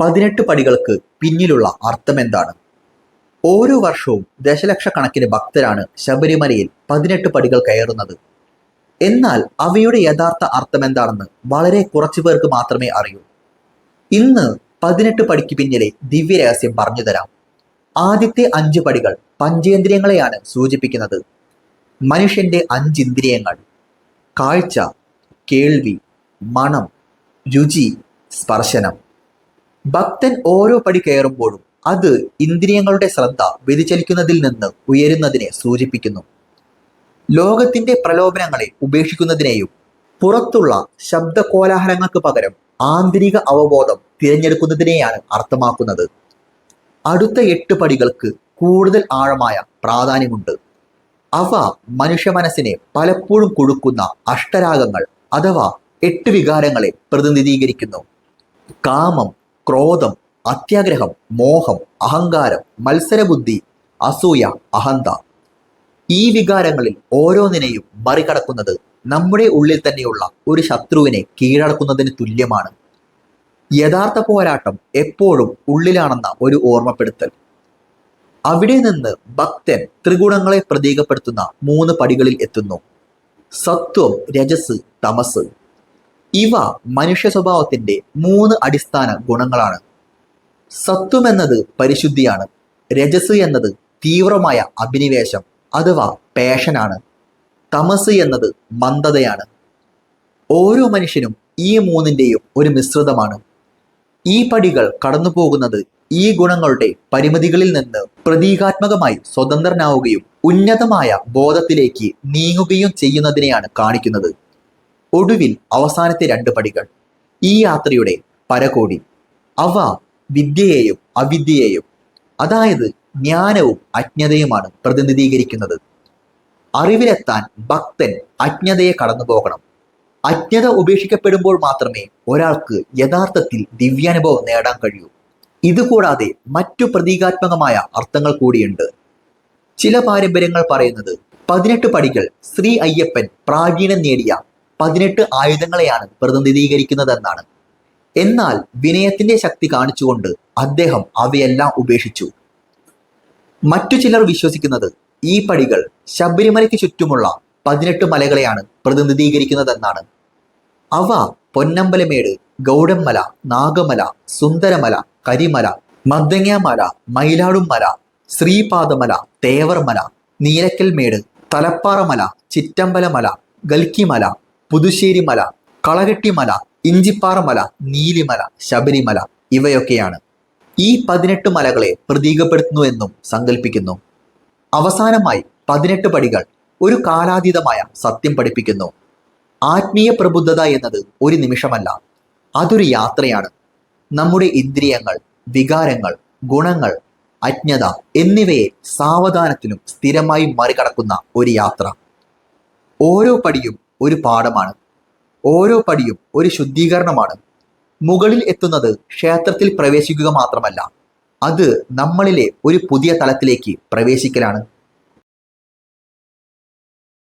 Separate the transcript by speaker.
Speaker 1: പതിനെട്ട് പടികൾക്ക് പിന്നിലുള്ള അർത്ഥം എന്താണ്? ഓരോ വർഷവും ദശലക്ഷക്കണക്കിന് ഭക്തരാണ് ശബരിമലയിൽ പതിനെട്ട് പടികൾ കയറുന്നത്. എന്നാൽ അവയുടെ യഥാർത്ഥ അർത്ഥം എന്താണെന്ന് വളരെ കുറച്ചു പേർക്ക് മാത്രമേ അറിയൂ. ഇന്ന് പതിനെട്ട് പടിക്ക് പിന്നിലെ ദിവ്യരഹസ്യം പറഞ്ഞു തരാം ആദ്യത്തെ അഞ്ച് പടികൾ പഞ്ചേന്ദ്രിയങ്ങളെയാണ് സൂചിപ്പിക്കുന്നത്. മനുഷ്യന്റെ അഞ്ച് ഇന്ദ്രിയങ്ങൾ. കാഴ്ച കേൾവി മണം രുചി സ്പർശനം. ഭക്തൻ ഓരോ പടി കയറുമ്പോഴും അത് ഇന്ദ്രിയങ്ങളുടെ ശ്രദ്ധ വ്യതിചലിക്കുന്നതിൽ നിന്ന് ഉയരുന്നതിനെ സൂചിപ്പിക്കുന്നു. ലോകത്തിന്റെ പ്രലോഭനങ്ങളെ ഉപേക്ഷിക്കുന്നതിനെയും പുറത്തുള്ള ശബ്ദ കോലാഹലങ്ങൾക്ക് പകരം ആന്തരിക അവബോധം തിരഞ്ഞെടുക്കുന്നതിനെയാണ് അർത്ഥമാക്കുന്നത്. അടുത്ത എട്ട് പടികൾക്ക് കൂടുതൽ ആഴമായ പ്രാധാന്യമുണ്ട്. അവ മനുഷ്യ മനസ്സിനെ പലപ്പോഴും കുഴുക്കുന്ന അഷ്ടരാഗങ്ങൾ അഥവാ എട്ട് വികാരങ്ങളെ പ്രതിനിധീകരിക്കുന്നു. കാമം ക്രോധം അത്യാഗ്രഹം മോഹം അഹങ്കാരം മത്സരബുദ്ധി അസൂയ അഹന്ത. ഈ വികാരങ്ങളിൽ ഓരോന്നിനെയും മറികടക്കുന്നത് നമ്മുടെ ഉള്ളിൽ തന്നെയുള്ള ഒരു ശത്രുവിനെ കീഴടക്കുന്നതിന് തുല്യമാണ്. യഥാർത്ഥ പോരാട്ടം എപ്പോഴും ഉള്ളിലാണെന്ന ഒരു ഓർമ്മപ്പെടുത്തൽ. അവിടെ നിന്ന് ഭക്തൻ ത്രിഗുണങ്ങളെ പ്രതീകപ്പെടുത്തുന്ന മൂന്ന് പടികളിൽ എത്തുന്നു. സത്വം രജസ് തമസ്. ഇവ മനുഷ്യ സ്വഭാവത്തിന്റെ മൂന്ന് അടിസ്ഥാന ഗുണങ്ങളാണ്. സത്വം എന്നത് പരിശുദ്ധിയാണ്. രജസ് എന്നത് തീവ്രമായ അഭിനിവേശം അഥവാ പേഷനാണ്. തമസ് എന്നത് മന്ദതയാണ്. ഓരോ മനുഷ്യനും ഈ മൂന്നിന്റെയും ഒരു മിശ്രിതമാണ്. ഈ പടികൾ കടന്നു പോകുന്നത് ഈ ഗുണങ്ങളുടെ പരിമിതികളിൽ നിന്ന് പ്രതീകാത്മകമായി സ്വതന്ത്രനാവുകയും ഉന്നതമായ ബോധത്തിലേക്ക് നീങ്ങുകയും ചെയ്യുന്നതിനെയാണ് കാണിക്കുന്നത്. ഒടുവിൽ അവസാനത്തെ രണ്ട് പടികൾ. ഈ യാത്രയുടെ പരകോടി. അവ വിദ്യയെയും അവിദ്യയെയും അതായത് ജ്ഞാനവും അജ്ഞതയുമാണ് പ്രതിനിധീകരിക്കുന്നത്. അറിവിലെത്താൻ ഭക്തൻ അജ്ഞതയെ കടന്നു പോകണം അജ്ഞത ഉപേക്ഷിക്കപ്പെടുമ്പോൾ മാത്രമേ ഒരാൾക്ക് യഥാർത്ഥത്തിൽ ദിവ്യാനുഭവം നേടാൻ കഴിയൂ. ഇതുകൂടാതെ മറ്റു പ്രതീകാത്മകമായ അർത്ഥങ്ങൾ കൂടിയുണ്ട്. ചില പാരമ്പര്യങ്ങൾ പറയുന്നത് പതിനെട്ട് പടികൾ ശ്രീ അയ്യപ്പൻ പ്രാചീനം നേടിയ പതിനെട്ട് ആയുധങ്ങളെയാണ് പ്രതിനിധീകരിക്കുന്നതെന്നാണ്. എന്നാൽ വിനയത്തിന്റെ ശക്തി കാണിച്ചുകൊണ്ട് അദ്ദേഹം അവയെല്ലാം ഉപേക്ഷിച്ചു. മറ്റു ചിലർ വിശ്വസിക്കുന്നത് ഈ പടികൾ ശബരിമലയ്ക്ക് ചുറ്റുമുള്ള പതിനെട്ട് മലകളെയാണ് പ്രതിനിധീകരിക്കുന്നതെന്നാണ്. അവ പൊന്നമ്പലമേട് ഗൗഡംമല നാഗമല സുന്ദരമല കരിമല മദ്ദങ്ങാമല മയിലാടുംമല ശ്രീപാദമല തേവർമല നീലക്കൽമേട് തലപ്പാറമല ചിറ്റമ്പലമല ഗൽക്കിമല പുതുശ്ശേരിമല കളകെട്ടിമല ഇഞ്ചിപ്പാറമല നീലിമല ശബരിമല ഇവയൊക്കെയാണ് ഈ പതിനെട്ട് മലകളെ പ്രതീകപ്പെടുത്തുന്നുവെന്നും സങ്കല്പിക്കുന്നു അവസാനമായി പതിനെട്ട് പടികൾ ഒരു കാലാതീതമായ സത്യം പഠിപ്പിക്കുന്നു. ആത്മീയ പ്രബുദ്ധത എന്നത് ഒരു നിമിഷമല്ല അതൊരു യാത്രയാണ്. നമ്മുടെ ഇന്ദ്രിയങ്ങൾ വികാരങ്ങൾ ഗുണങ്ങൾ അജ്ഞത എന്നിവയെ സാവധാനത്തിലും സ്ഥിരമായി മറികടക്കുന്ന ഒരു യാത്ര. ഓരോ പടിയും ഒരു പാഠമാണ്. ഓരോ പടിയും ഒരു ശുദ്ധീകരണമാണ്. മുകളിൽ എത്തുന്നത് ക്ഷേത്രത്തിൽ പ്രവേശിക്കുക മാത്രമല്ല അത് നമ്മളിലെ ഒരു പുതിയ തലത്തിലേക്ക് പ്രവേശിക്കലാണ്.